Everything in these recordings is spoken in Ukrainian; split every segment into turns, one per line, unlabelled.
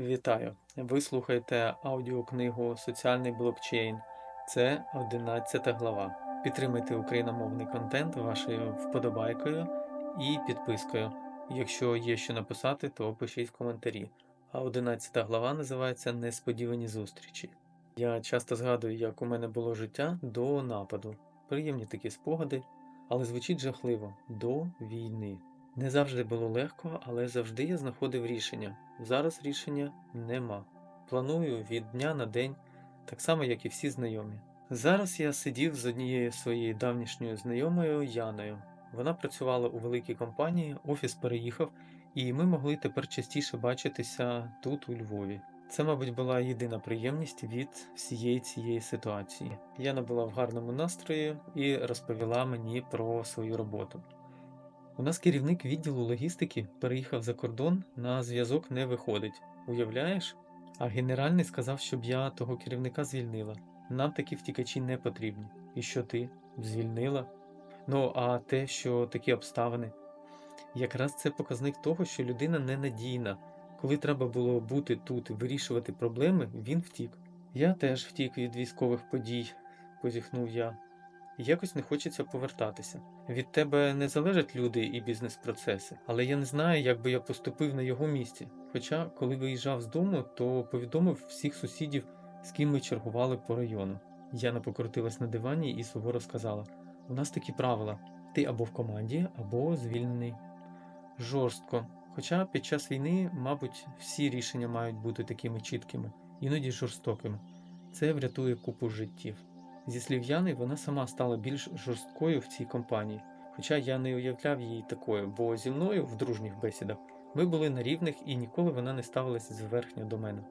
Вітаю! Ви слухаєте аудіокнигу Соціальний блокчейн. Це 11 глава. Підтримайте україномовний контент вашою вподобайкою і підпискою. Якщо є що написати, то пишіть в коментарі. А 11 глава називається Несподівані зустрічі. Я часто згадую, як у мене було життя до нападу. Приємні такі спогади, але звучить жахливо до війни. Не завжди було легко, але завжди я знаходив рішення. Зараз рішення нема. Планую від дня на день, так само, як і всі знайомі. Зараз я сидів з однією своєю давнішньою знайомою Яною. Вона працювала у великій компанії, офіс переїхав, і ми могли тепер частіше бачитися тут, у Львові. Це, мабуть, була єдина приємність від всієї цієї ситуації. Яна була в гарному настрої і розповіла мені про свою роботу. У нас керівник відділу логістики переїхав за кордон, на зв'язок не виходить. Уявляєш? А генеральний сказав, щоб я того керівника звільнила. Нам такі втікачі не потрібні. І що ти? Звільнила? Ну, а те, що такі обставини. Якраз це показник того, що людина ненадійна. Коли треба було бути тут і вирішувати проблеми, він втік. Я теж втік від військових подій, позіхнув я. Якось не хочеться повертатися. Від тебе не залежать люди і бізнес-процеси, але я не знаю, як би я поступив на його місці. Хоча, коли виїжджав з дому, то повідомив всіх сусідів, з ким ми чергували по району. Яна покрутилась на дивані і суворо сказала: у нас такі правила: ти або в команді, або звільнений. Жорстко. Хоча під час війни, мабуть, всі рішення мають бути такими чіткими, іноді жорстокими. Це врятує купу життів. Зі слів Яни, вона сама стала більш жорсткою в цій компанії, хоча я не уявляв її такою, бо зі мною в дружніх бесідах ми були на рівних і ніколи вона не ставилася зверхньо до мене.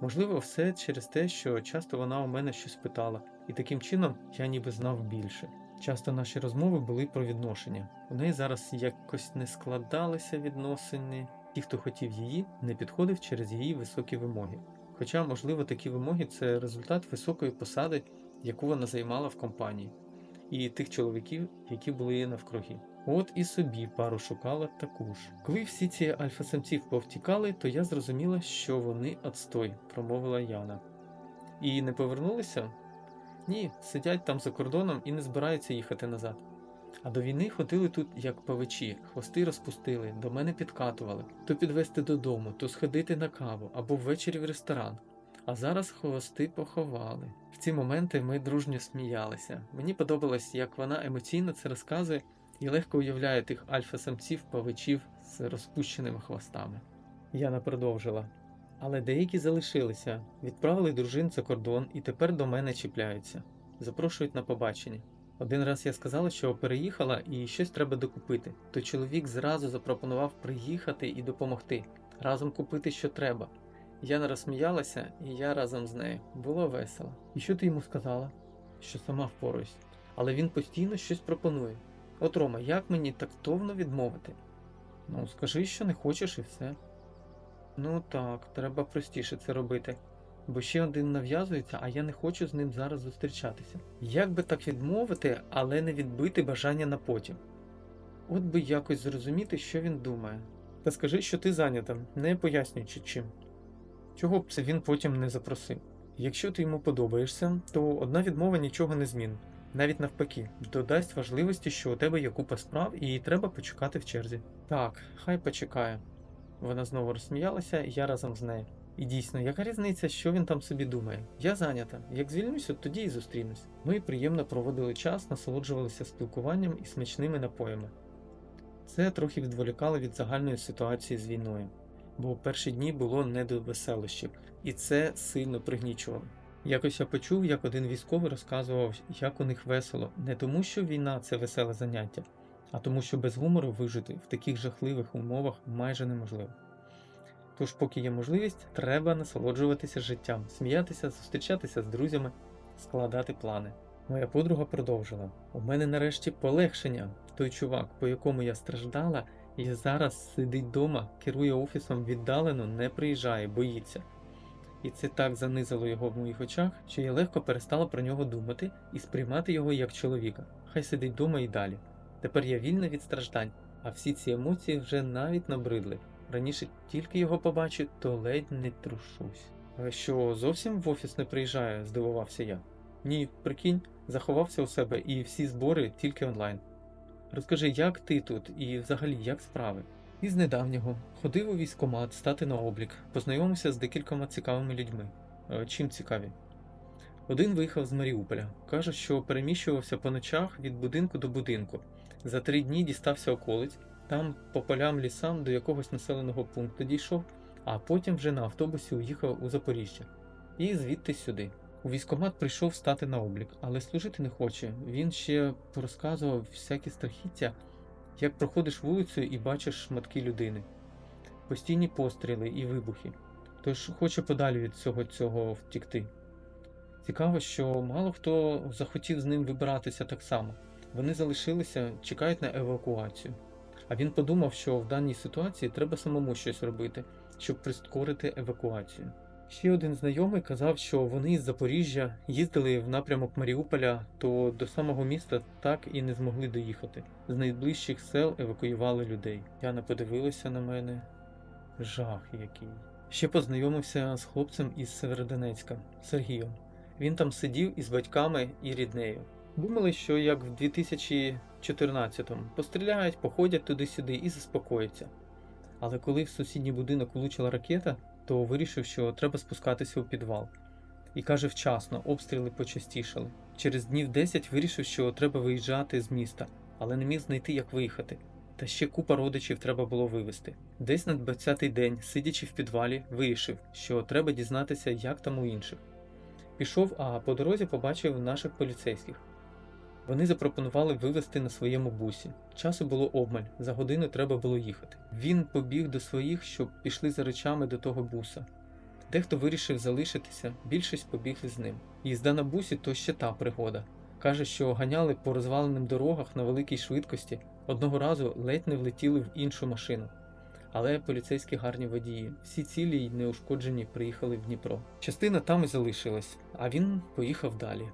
Можливо, все через те, що часто вона у мене щось питала, і таким чином я ніби знав більше. Часто наші розмови були про відношення. У неї зараз якось не складалися відносини. Ті, хто хотів її, не підходив через її високі вимоги. Хоча, можливо, такі вимоги це результат високої посади, яку вона займала в компанії, і тих чоловіків, які були навкруги. От і собі пару шукала таку ж. Коли всі ці альфа-самців повтікали, то я зрозуміла, що вони отстой, промовила Яна. І не повернулися? Ні, сидять там за кордоном і не збираються їхати назад. А до війни ходили тут як павичі, хвости розпустили, до мене підкатували, то підвести додому, то сходити на каву або ввечері в ресторан. А зараз хвости поховали. В ці моменти ми дружньо сміялися. Мені подобалось, як вона емоційно це розказує і легко уявляє тих альфа-самців павичів з розпущеними хвостами. Яна продовжила. Але деякі залишилися, відправили дружин за кордон і тепер до мене чіпляються. Запрошують на побачення. Один раз я сказала, що переїхала і щось треба докупити, то чоловік зразу запропонував приїхати і допомогти, разом купити, що треба. Яна розсміялася, і я разом з нею. Було весело. І що ти йому сказала? Що сама впораюсь. Але він постійно щось пропонує. От Рома, як мені тактовно відмовити? Ну, скажи, що не хочеш, і все. Ну так, треба простіше це робити. Бо ще один нав'язується, а я не хочу з ним зараз зустрічатися. Як би так відмовити, але не відбити бажання на потім? От би якось зрозуміти, що він думає. Та скажи, що ти зайнята, не пояснюючи чим. Чого б це він потім не запросив? Якщо ти йому подобаєшся, то одна відмова нічого не змінить. Навіть навпаки, додасть важливості, що у тебе є купа справ і треба почекати в черзі. Так, хай почекає. Вона знову розсміялася, я разом з нею. І дійсно, яка різниця, що він там собі думає? Я зайнята. Як звільнюся, тоді і зустрінусь. Ми приємно проводили час, насолоджувалися спілкуванням і смачними напоями. Це трохи відволікало від загальної ситуації з війною, бо перші дні було не до веселощів, і це сильно пригнічувало. Якось я почув, як один військовий розказував, як у них весело, не тому, що війна це веселе заняття, а тому, що без гумору вижити в таких жахливих умовах майже неможливо. Тож, поки є можливість, треба насолоджуватися життям, сміятися, зустрічатися з друзями, складати плани. Моя подруга продовжила: у мене нарешті полегшення. Той чувак, по якому я страждала, і зараз сидить вдома, керує офісом віддалено, не приїжджає, боїться. І це так занизило його в моїх очах, що я легко перестала про нього думати і сприймати його як чоловіка. Хай сидить вдома і далі. Тепер я вільна від страждань, а всі ці емоції вже навіть набридли. Раніше тільки його побачу, то ледь не трушусь. Що, зовсім в офіс не приїжджає? здивувався я. Ні, прикинь, заховався у себе і всі збори тільки онлайн. Розкажи, як ти тут і взагалі як справи? Із недавнього ходив у військкомат стати на облік, познайомився з декількома цікавими людьми. Е, Чим цікаві? Один виїхав з Маріуполя. Каже, що переміщувався по ночах від будинку до будинку. За три дні дістався околиць, там по полям лісам до якогось населеного пункту дійшов, а потім вже на автобусі уїхав у Запоріжжя. І звідти сюди. У військкомат прийшов стати на облік, але служити не хоче. Він ще порозказував всякі страхіття, як проходиш вулицею і бачиш шматки людини, постійні постріли і вибухи. Тож хоче подалі від всього цього втікти. Цікаво, що мало хто захотів з ним вибиратися так само. Вони залишилися, чекають на евакуацію. А він подумав, що в даній ситуації треба самому щось робити, щоб прискорити евакуацію. Ще один знайомий казав, що вони із Запоріжжя їздили в напрямок Маріуполя, то до самого міста так і не змогли доїхати. З найближчих сел евакуювали людей. Яна подивилася на мене. Жах який. Ще познайомився з хлопцем із Северодонецька Сергієм. Він там сидів із батьками і ріднею. Думали, що як в 2014-му постріляють, походять туди-сюди і заспокояться. Але коли в сусідній будинок влучила ракета, то вирішив, що треба спускатися у підвал. І каже, вчасно, обстріли почастішали. Через днів 10 вирішив, що треба виїжджати з міста, але не міг знайти, як виїхати. Та ще купа родичів треба було вивезти. Десь на 20-й день, сидячи в підвалі, вирішив, що треба дізнатися, як там у інших. Пішов, а по дорозі побачив наших поліцейських. Вони запропонували вивезти на своєму бусі. Часу було обмаль, за годину треба було їхати. Він побіг до своїх, щоб пішли за речами до того буса. Дехто вирішив залишитися, більшість побігли з ним. Їзда на бусі то ще та пригода. Каже, що ганяли по розваленим дорогах на великій швидкості, одного разу ледь не влетіли в іншу машину. Але поліцейські гарні водії, всі цілі й неушкоджені приїхали в Дніпро. Частина там і залишилась, а він поїхав далі.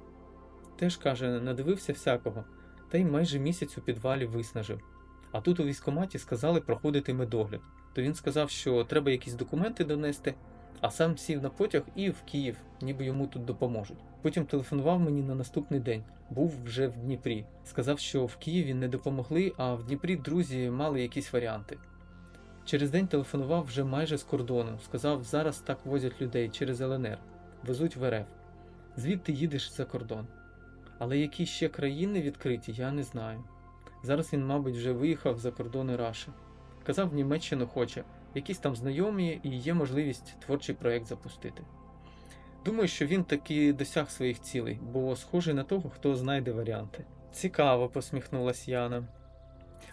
Теж каже, надивився всякого, та й майже місяць у підвалі виснажив. А тут у військкоматі сказали проходити медогляд. То він сказав, що треба якісь документи донести, а сам сів на потяг і в Київ, ніби йому тут допоможуть. Потім телефонував мені на наступний день, був вже в Дніпрі. Сказав, що в Києві не допомогли, а в Дніпрі друзі мали якісь варіанти. Через день телефонував вже майже з кордону. Сказав, зараз так возять людей через ЛНР, везуть в РФ. Звідти їдеш за кордон. Але які ще країни відкриті, я не знаю. Зараз він, мабуть, вже виїхав за кордони Раші. Казав, Німеччину хоче, якісь там знайомі і є можливість творчий проєкт запустити. Думаю, що він таки досяг своїх цілей, бо схожий на того, хто знайде варіанти. Цікаво, посміхнулась Яна.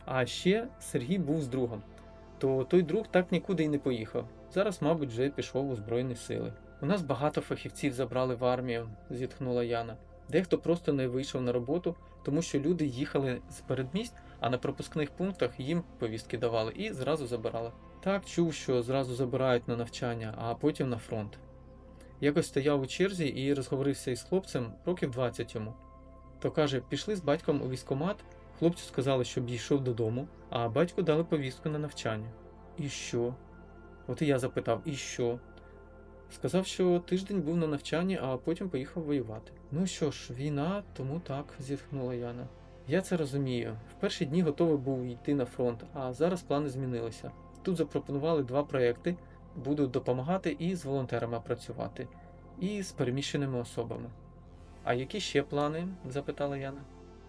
А ще Сергій був з другом, то той друг так нікуди й не поїхав. Зараз, мабуть, вже пішов у Збройні сили. У нас багато фахівців забрали в армію, зітхнула Яна. Дехто просто не вийшов на роботу, тому що люди їхали з передмість, а на пропускних пунктах їм повістки давали і зразу забирали. Так чув, що зразу забирають на навчання, а потім на фронт. Якось стояв у черзі і розговорився із хлопцем років 20 йому. То каже, пішли з батьком у військкомат, хлопцю сказали, щоб йшов додому, а батьку дали повістку на навчання. І що? От і я запитав, і що? Сказав, що тиждень був на навчанні, а потім поїхав воювати. Ну що ж, війна, тому так, зітхнула Яна. Я це розумію. В перші дні готовий був йти на фронт, а зараз плани змінилися. Тут запропонували два проекти: буду допомагати і з волонтерами працювати, і з переміщеними особами. А які ще плани? запитала Яна.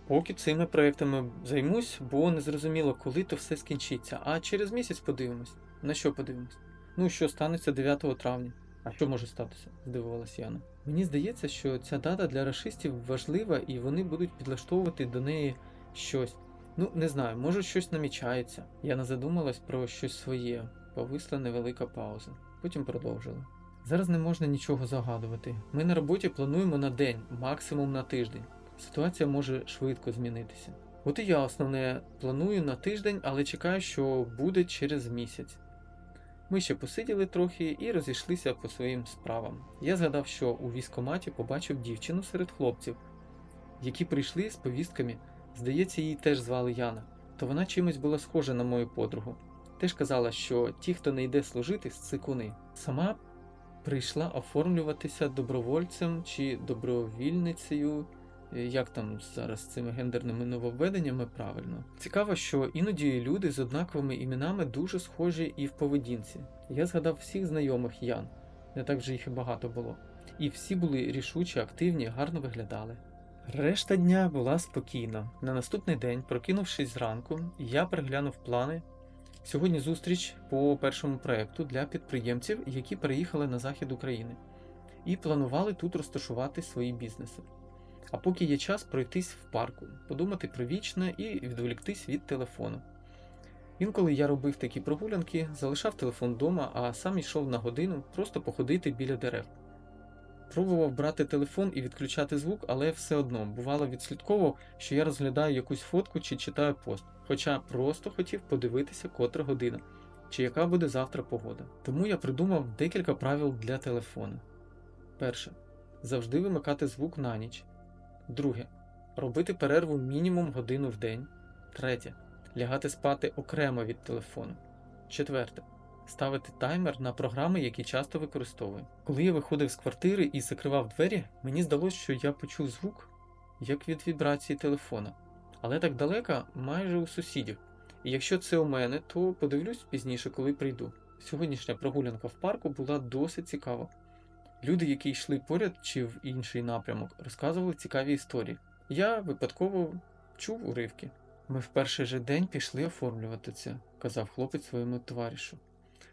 Поки цими проектами займусь, бо не зрозуміло, коли то все скінчиться. А через місяць подивимось. На що подивимось? Ну, що станеться 9 травня. А що може статися? здивувалась Яна. Мені здається, що ця дата для рашистів важлива і вони будуть підлаштовувати до неї щось. Ну, не знаю, може щось намічається. Яна задумалась про щось своє, повисла невелика пауза. Потім продовжила. Зараз не можна нічого загадувати. Ми на роботі плануємо на день, максимум на тиждень. Ситуація може швидко змінитися. От і я основне планую на тиждень, але чекаю, що буде через місяць. Ми ще посиділи трохи і розійшлися по своїм справам. Я згадав, що у військкоматі побачив дівчину серед хлопців, які прийшли з повістками. Здається, її теж звали Яна, то вона чимось була схожа на мою подругу. теж казала, що ті, хто не йде служити, цикуни. Сама прийшла оформлюватися добровольцем чи добровільницею. Як там зараз з цими гендерними нововведеннями правильно? Цікаво, що іноді люди з однаковими іменами дуже схожі і в поведінці. Я згадав всіх знайомих Ян, не так вже їх і багато було. І всі були рішучі, активні, гарно виглядали. Решта дня була спокійна. На наступний день, прокинувшись зранку, я переглянув плани. Сьогодні зустріч по першому проекту для підприємців, які переїхали на захід України, і планували тут розташувати свої бізнеси. А поки є час пройтись в парку, подумати про вічне і відволіктись від телефону. Інколи я робив такі прогулянки, залишав телефон вдома, а сам йшов на годину просто походити біля дерев. Пробував брати телефон і відключати звук, але все одно бувало відслідковував, що я розглядаю якусь фотку чи читаю пост, хоча просто хотів подивитися котра година, чи яка буде завтра погода. Тому я придумав декілька правил для телефону. Перше. Завжди вимикати звук на ніч. Друге. Робити перерву мінімум годину в день. Третє. Лягати спати окремо від телефону. Четверте. Ставити таймер на програми, які часто використовую. Коли я виходив з квартири і закривав двері, мені здалося, що я почув звук, як від вібрації телефона. Але так далеко, майже у сусідів. І якщо це у мене, то подивлюсь пізніше, коли прийду. Сьогоднішня прогулянка в парку була досить цікава. Люди, які йшли поряд чи в інший напрямок, розказували цікаві історії. Я випадково чув уривки. Ми в перший же день пішли оформлювати це, казав хлопець своєму товаришу.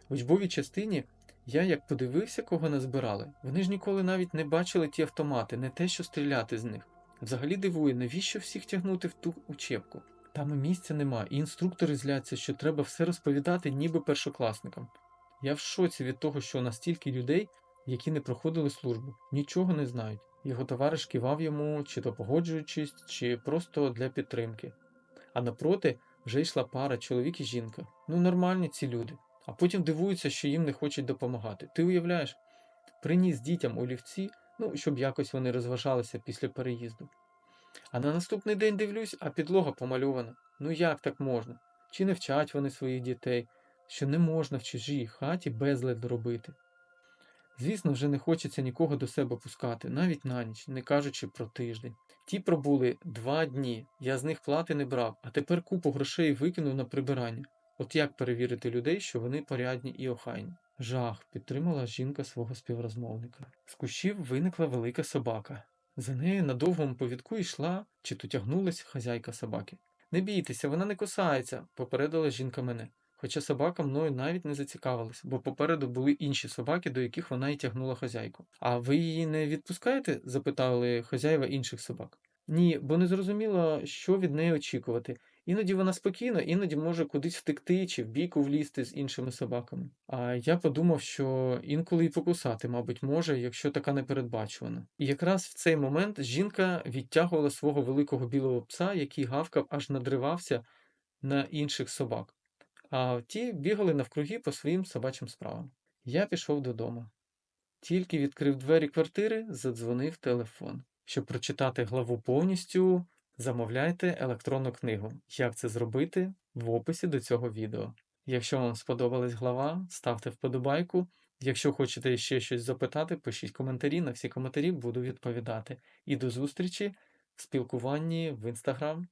В учбовій частині я як подивився, кого назбирали. Вони ж ніколи навіть не бачили ті автомати, не те, що стріляти з них. Взагалі дивує, навіщо всіх тягнути в ту учебку? Там місця нема, і інструктори зляться, що треба все розповідати, ніби першокласникам. Я в шоці від того, що настільки людей, які не проходили службу, нічого не знають. Його товариш кивав йому, чи то погоджуючись, чи просто для підтримки. А напроти вже йшла пара, чоловік і жінка. Ну нормальні ці люди. А потім дивуються, що їм не хочуть допомагати. Ти уявляєш, приніс дітям олівці, ну, щоб якось вони розважалися після переїзду. А на наступний день дивлюсь, а підлога помальована. Ну як так можна? Чи не вчать вони своїх дітей, що не можна в чужій хаті безлад робити? Звісно, вже не хочеться нікого до себе пускати, навіть на ніч, не кажучи про тиждень. Ті пробули два дні, я з них плати не брав, а тепер купу грошей викинув на прибирання. От як перевірити людей, що вони порядні і охайні? Жах, підтримала жінка свого співрозмовника. З кущів виникла велика собака. За нею на довгому повідку йшла чи то тягнулась хазяйка собаки. Не бійтеся, вона не кусається, попередила жінка мене. Хоча собака мною навіть не зацікавилась, бо попереду були інші собаки, до яких вона й тягнула хазяйку. А ви її не відпускаєте? запитали хазяїва інших собак. Ні, бо не зрозуміло, що від неї очікувати. Іноді вона спокійна, іноді може кудись втекти чи в бійку влізти з іншими собаками. А я подумав, що інколи і покусати, мабуть, може, якщо така непередбачувана. І якраз в цей момент жінка відтягувала свого великого білого пса, який гавкав аж надривався на інших собак. А ті бігали навкруги по своїм собачим справам. Я пішов додому. Тільки відкрив двері квартири, задзвонив телефон. Щоб прочитати главу повністю, замовляйте електронну книгу. Як це зробити в описі до цього відео. Якщо вам сподобалась глава, ставте вподобайку. Якщо хочете ще щось запитати, пишіть коментарі. На всі коментарі буду відповідати. І до зустрічі в спілкуванні в інстаграм.